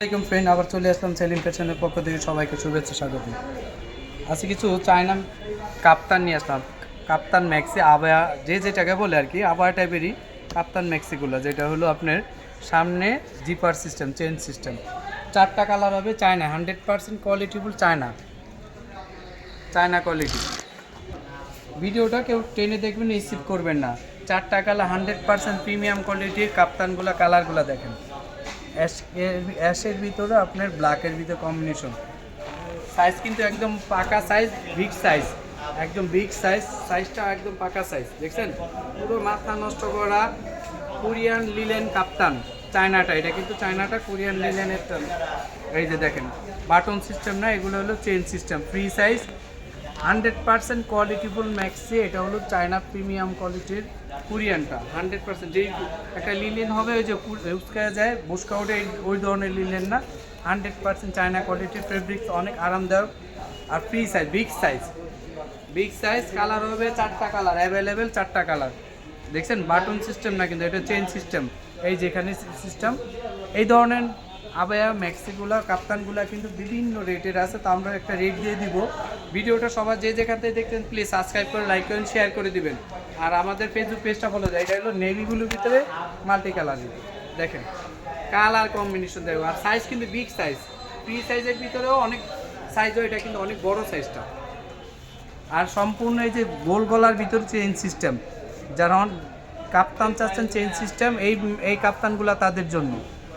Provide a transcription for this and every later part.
আসসালামাইকুম ফ্রেন্ড আবার চলে আসলাম সেলিম ফ্যাশনের পক্ষ থেকে সবাইকে শুভেচ্ছা, স্বাগত। আজকে কিছু চায়না কাপ্তান নিয়ে আসলাম। কাপ্তান ম্যাক্সি, আবায়া, যে যেটাকে বলে আর কি, আবায়া টাইপেরই কাপ্তান ম্যাক্সিগুলো, যেটা হলো আপনার সামনে জিপার সিস্টেম চেন সিস্টেম চারটা কালার হবে China hundred percent quality full China. China quality ভিডিওটা কেউ টেনে দেখবেন রিসিভ করবেন না। চারটা কালার হান্ড্রেড পার্সেন্ট প্রিমিয়াম কোয়ালিটির কাপ্তানগুলো কালারগুলো দেখেন। অ্যাশের ভিতরে আপনার ব্ল্যাকের ভিতরে কম্বিনেশন সাইজ কিন্তু একদম পাকা সাইজ বিগ সাইজ একদম বিগ সাইজ সাইজটা একদম পাকা সাইজ দেখছেন? পুরো মাথা নষ্ট করা কোরিয়ান লিলেন কাপ্তান চায়নাটা এটা কিন্তু চায়নাটা কোরিয়ান লিলেনের এই যে দেখেন বাটন সিস্টেম না, এগুলো হলো chain system free size hundred percent quality full maxi এটা হলো চায়না প্রিমিয়াম কোয়ালিটির কোরিয়ানটা। হান্ড্রেড পার্সেন্ট যেই একটা লিলেন হবে, ওই যে ইউজ করা যায় বুসকাউটে ওই ধরনের লিলেন না। হান্ড্রেড পার্সেন্ট চায়না কোয়ালিটির ফেব্রিক্স অনেক আরামদায়ক। আর free size big size big size colour হবে চারটা কালার অ্যাভেলেবেল চারটা কালার দেখছেন? বাটন সিস্টেম না কিন্তু, এটা চেন সিস্টেম এই যেখানে সিস্টেম এই ধরনের আবায়া ম্যাক্সিগুলা কাপ্তানগুলা কিন্তু বিভিন্ন রেটের আছে, তো আমরা একটা রেট দিয়ে দিব। ভিডিওটা সবার যে যেখান থেকে দেখছেন প্লিজ সাবস্ক্রাইব করে লাইক করেন শেয়ার করে দিবেন। আর আমাদের ফেসবুক পেজটা ফলো যায় এটা হলো নেভিগুলোর ভিতরে মাল্টি কালার দেখেন কালার কম্বিনেশন দেখো, আর সাইজ কিন্তু বিগ সাইজ ফ্রি সাইজের ভিতরেও অনেক সাইজ হয়, এটা কিন্তু অনেক বড় সাইজটা আর সম্পূর্ণ এই যে গোল গলার ভিতর চেইন সিস্টেম যারা কাপ্তান চাচ্ছেন চেইন সিস্টেম এই এই কাপ্তানগুলো তাদের জন্য।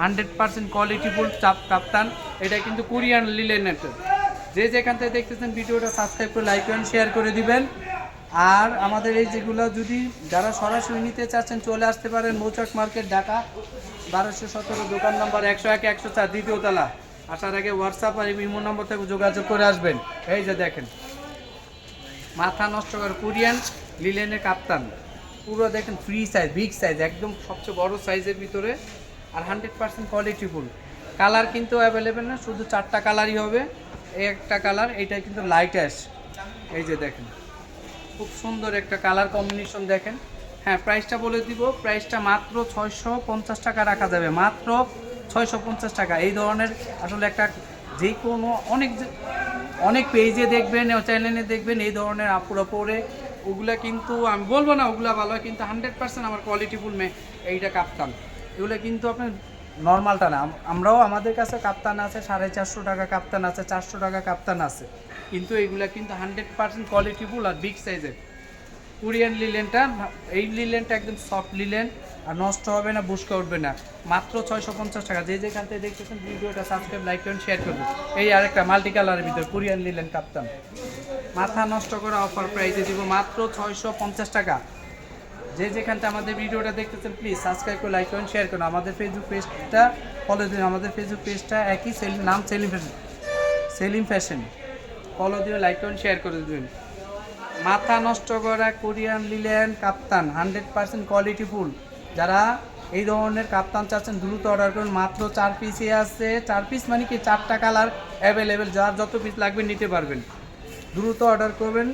হান্ড্রেড পার্সেন্ট কোয়ালিটিফুল চাপ কাপ্তান এটা কিন্তু কোরিয়ান লিলেনের যে যেখান থেকে দেখতেছেন ভিডিওটা সাবস্ক্রাইব করে লাইক করেন শেয়ার করে দিবেন। আর আমাদের এই যেগুলো যদি যারা সরাসরি নিতে চাচ্ছেন, চলে আসতে পারেন মৌচাক মার্কেট, ঢাকা, বারোশো সতেরো, দোকান নম্বর একশো এক, একশো চার, দ্বিতীয় তলা। আসার আগে হোয়াটসঅ্যাপ আর ইমো নম্বর থেকে যোগাযোগ করে আসবেন। এই যে দেখেন, মাথা নষ্ট করে কোরিয়ান লিলেনের কাপ্তান। পুরো দেখেন ফ্রি সাইজ বিগ সাইজ একদম সবচেয়ে বড় সাইজের ভিতরে। আর hundred percent quality full colour কিন্তু অ্যাভেলেবেল না, শুধু চারটা কালারই হবে। একটা কালার এইটা কিন্তু লাইট অ্যাশ এই যে দেখেন, খুব সুন্দর একটা কালার কম্বিনেশন দেখেন। হ্যাঁ প্রাইসটা বলে দিব প্রাইসটা মাত্র ছয়শো পঞ্চাশ টাকা রাখা যাবে। মাত্র ছয়শো পঞ্চাশ টাকা। এই ধরনের আসলে একটা যে কোনো অনেক অনেক পেজে দেখবেন চ্যানেলে দেখবেন, এই ধরনের আপুরা পরে, ওগুলা কিন্তু আমি বলব না, ওগুলা ভালো কিন্তু হান্ড্রেড পার্সেন্ট আমার কোয়ালিটিফুল মে, এইটা কাপ্তান। এগুলো কিন্তু আপনার নর্মালটা না। আমরাও আমাদের কাছে কাপ্তান আছে, সাড়ে চারশো টাকা কাপ্তান আছে, চারশো টাকা কাপ্তান আছে। কিন্তু এইগুলা কিন্তু হান্ড্রেড পার্সেন্ট কোয়ালিটিফুল আর বিগ সাইজের কোরিয়ান লিলেনটা এই লিলেনটা একদম সফট লিলেন আর নষ্ট হবে না বুসকা উঠবে না। মাত্র ছয়শো পঞ্চাশ টাকা। যে যেখান থেকে দেখতেছেন ভিডিওটা সাবস্ক্রাইব লাইক করুন শেয়ার করবেন এই আরেকটা মাল্টি কালারের ভিতর কোরিয়ান লিলেন কাপ্তান। মাথা নষ্ট করা অফার প্রাইসে দিব মাত্র ছয়শো পঞ্চাশ টাকা। যে যেখানটা আমাদের ভিডিওটা দেখতেছেন প্লিজ সাবস্ক্রাইব করে লাইক করুন শেয়ার করুন আমাদের ফেসবুক পেজটা ফলো দিন আমাদের ফেসবুক পেজটা একই সেলিম নাম Selim fashion Selim fashion follow দিয়ে লাইক করুন শেয়ার করে দেবেন মাথা নষ্ট করা Korean linen kaftan hundred percent quality full. যারা এই ধরনের কাপ্তান চাচ্ছেন, দ্রুত অর্ডার করুন। মাত্র চার পিসে আছে। চার পিস মানে কি? চারটা কালার অ্যাভেলেবেল যার যত পিস লাগবে, নিতে পারবেন। দ্রুত অর্ডার করবেন।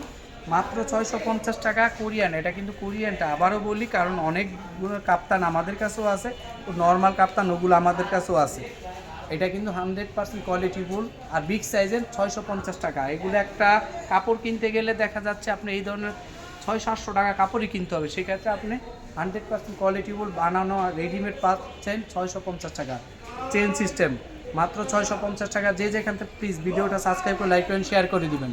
মাত্র ছয়শো পঞ্চাশ টাকা কোরিয়ান। এটা কিন্তু কোরিয়ানটা। আবারও বলি, কারণ অনেকগুলো কাপ্তান আমাদের কাছেও আছে, নর্মাল কাপ্তান ওগুলো আমাদের কাছেও আছে। এটা কিন্তু হান্ড্রেড পার্সেন্ট কোয়ালিটিফুল আর বিগ সাইজের ছয়শো পঞ্চাশ টাকা। এগুলো একটা কাপড় কিনতে গেলে দেখা যাচ্ছে আপনি এই ধরনের ছয় সাতশো টাকা কাপড়ই কিনতে হবে। সেক্ষেত্রে আপনি হান্ড্রেড পার্সেন্ট কোয়ালিটিফুল বানানো রেডিমেড পাচ্ছেন ছয়শো পঞ্চাশ টাকা। Chain system. মাত্র ছয়শো পঞ্চাশ টাকা। যে যেখান থেকে প্লিজ ভিডিওটা সাবস্ক্রাইব করে, লাইক করেন শেয়ার করে দিবেন।